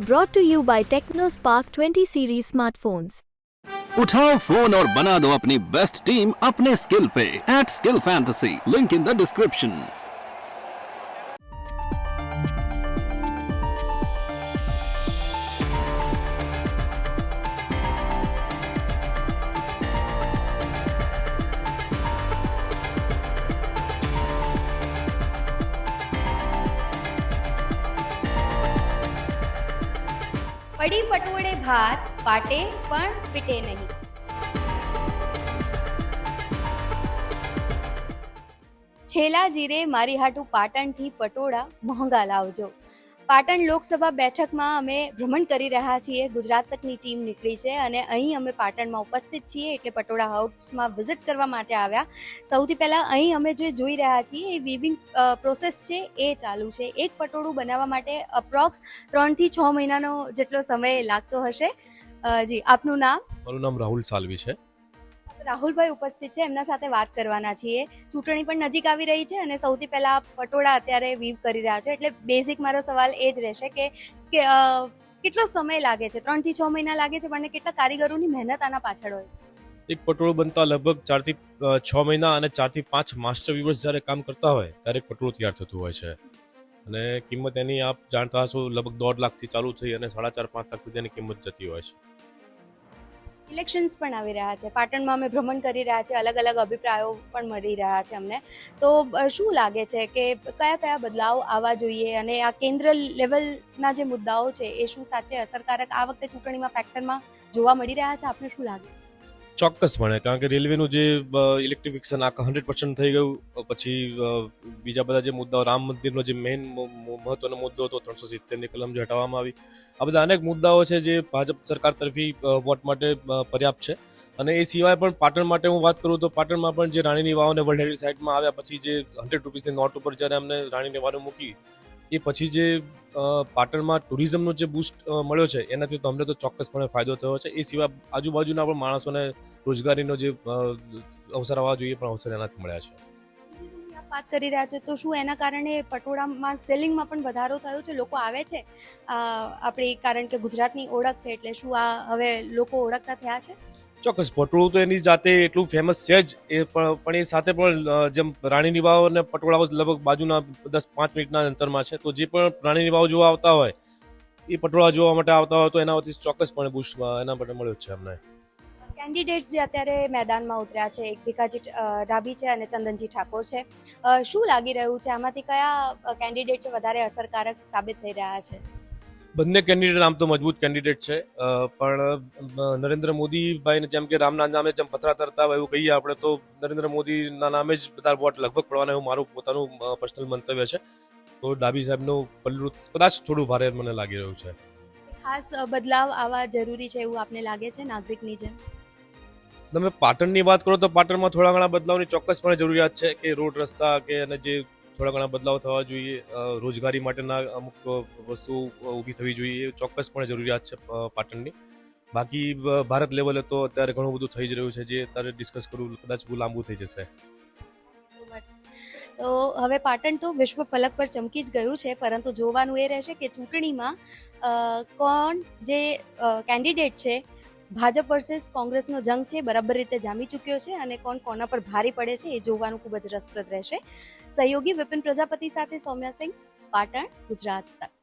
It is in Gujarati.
Brought to you by TechnoSpark 20 series smartphones. उठाओ फोन और बना दो अपनी बेस्ट टीम अपने स्किल पे at skill fantasy link in the description પડી પટોળે ભાત પાટે પણ પીટે નહીં. છેલા જીરે મારી હાટુ પાટણથી પટોળા મોંઘા લાવજો. પાટણ લોકસભા બેઠકમાં અમે ભ્રમણ કરી રહ્યા છીએ. ગુજરાત તકની ટીમ નીકળી છે અને અહીં અમે પાટણમાં ઉપસ્થિત છીએ એટલે પટોળા હાઉસમાં વિઝિટ કરવા માટે આવ્યા. સૌથી પહેલાં અહીં અમે જે જોઈ રહ્યા છીએ, એ વીવિંગ પ્રોસેસ છે, એ ચાલુ છે. એક પટોળું બનાવવા માટે અપ્રોક્સ ત્રણથી છ મહિનાનો જેટલો સમય લાગતો હશે. જી, આપનું નામ? મારું નામ રાહુલ સાલવી છે. રાહુલભાઈ ઉપસ્થિત છે, એમના સાથે વાત કરવાના છીએ. ચૂંટણી પણ નજીક આવી રહી છે અને સૌથી પહેલા પટોળા અત્યારે વીવ કરી રહ્યા છે. એટલે બેઝિક મારો સવાલ એ જ રહેશે કે કેટલો સમય લાગે છે? ત્રણથી છ મહિના લાગે છે, પણ કેટલા કારીગરોની મહેનત આના પાછળ હોય છે? એક પટોળું બનતા લગભગ ચારથી છ મહિના અને ચારથી પાંચ માસ્ટર વિવર્સ જ્યારે કામ કરતા હોય, ત્યારે પટોળું તૈયાર થતું હોય છે. અને કિંમત એની આપ જાણતા હશો, લગભગ દોઢ લાખથી ચાલુ થઈ અને સાડા ચાર પાંચ લાખ સુધીની કિંમત જતી હોય છે. ઇલેક્શન્સ પણ આવી રહ્યા છે. પાટણમાં અમે ભ્રમણ કરી રહ્યા છે. અલગ અલગ અભિપ્રાયો પણ મળી રહ્યા છે અમને. તો શું લાગે છે કે કયા કયા બદલાવ આવવા જોઈએ અને આ કેન્દ્ર લેવલના જે મુદ્દાઓ છે, એ શું સાચે અસરકારક આ વખતે ચૂંટણીમાં ફેક્ટરમાં જોવા મળી રહ્યા છે? આપને શું લાગે? છે ચોક્કસપણે કારણ કે રેલવેનું જે ઇલેક્ટ્રિફિકેશન આખા હંડ્રેડ પર્સન્ટ થઈ ગયું પછી બીજા બધા જે મુદ્દાઓ, રામ મંદિરનો જે મેઇન મહત્વનો મુદ્દો હતો, ત્રણસો સિત્તેરની કલમ જે હટાવવામાં આવી, આ બધા અનેક મુદ્દાઓ છે જે ભાજપ સરકાર તરફી વોટ માટે પર્યાપ્ત છે. અને એ સિવાય પણ પાટણ માટે હું વાત કરું તો પાટણમાં પણ જે રાણીની વાવ અને વર્લ્ડ હેરિટેજ સાઇટમાં આવ્યા પછી જે હંડ્રેડ રૂપીસની નોટ ઉપર જ્યારે અમને રાણીની વાવ મૂકી, એ પછી જે પાટણમાં ટુરિઝમનો જે બૂસ્ટ મળ્યો છે, એનાથી તો અમને તો ચોક્કસપણે ફાયદો થયો છે. એ સિવાય આજુબાજુના પણ માણસોને રોજગારીનો જે અવસર આવવા જોઈએ પણ અવસર એનાથી મળ્યા છે. વાત કરી રહ્યા છે, તો શું એના કારણે પટોળામાં સેલિંગમાં પણ વધારો થયો છે? લોકો આવે છે? આપણી, કારણ કે ગુજરાતની ઓળખ છે, એટલે શું આ હવે લોકો ઓળખતા થયા છે? ચોક્કસ, પટોળું તો એની જાતે એટલું ફેમસ છે જ. એ પણ એ સાથે પણ જેમ રાણીની વાવ અને પટોળાઓ લગભગ બાજુના દસ પાંચ મિનિટના અંતરમાં છે. તો જે પણ રાણીની વાવ જોવા આવતા હોય, એ પટોળા જોવા માટે આવતા હોય તો એના વતી ચોક્કસપણે બુશ એના માટે મળ્યો છે અમને. કેન્ડિડેટ્સ જે અત્યારે મેદાનમાં ઉતર્યા છે, એક ભીખાજી ડાભી છે અને ચંદનજી ઠાકોર છે. શું લાગી રહ્યું છે? આમાંથી કયા કેન્ડિડેટ છે વધારે અસરકારક સાબિત થઈ રહ્યા છે? બંને કેન્ડિડેટ આમ તો મજબૂત કેન્ડિડેટ છે. પણ નરેન્દ્ર મોદીભાઈને જેમ કે રામના નામે જેમ પથરા તરતા હોય એવું કહીએ આપણે તો નરેન્દ્ર મોદીના નામે જ બધા વોટ લગભગ પડવાના એવું મારું પોતાનું પર્સનલ મંતવ્ય છે. તો ડાબી સાહેબનું પલ્લુ કદાચ થોડું ભારે મને લાગી રહ્યું છે. ખાસ બદલાવ આવા જરૂરી છે એવું આપને લાગે છે નાગરિકની જેમ? તમે પાટણની વાત કરો તો પાટણમાં થોડા ઘણા બદલાવની ચોક્કસપણે જરૂરિયાત છે કે રોડ રસ્તા કે અને જે થોડા ઘણા બદલાવ થવા જોઈએ રોજગારી માટેના અમુક વસ્તુ ઊભી થવી જોઈએ, એ ચોક્કસપણે જરૂરિયાત છે પાટણની. બાકી ભારત લેવલે તો અત્યારે ઘણું બધું થઈ જ રહ્યું છે, જે અત્યારે ડિસ્કસ કરવું કદાચ બહુ લાંબુ થઈ જશે. તો હવે પાટણ તો વિશ્વ ફલક પર ચમકી જ ગયું છે, પરંતુ જોવાનું એ રહેશે કે ચૂંટણીમાં કોણ જે કેન્ડિડેટ છે ભાજપ વર્સેસ કોંગ્રેસનો જંગ છે, બરાબર રીતે જામી ચૂક્યો છે અને કોણ કોના પર ભારી પડે છે એ જોવાનું ખૂબ જ રસપ્રદ રહેશે. સહયોગી વિપિન પ્રજાપતિ સાથે સૌમ્યા સિંહ પાટણ, ગુજરાત તક.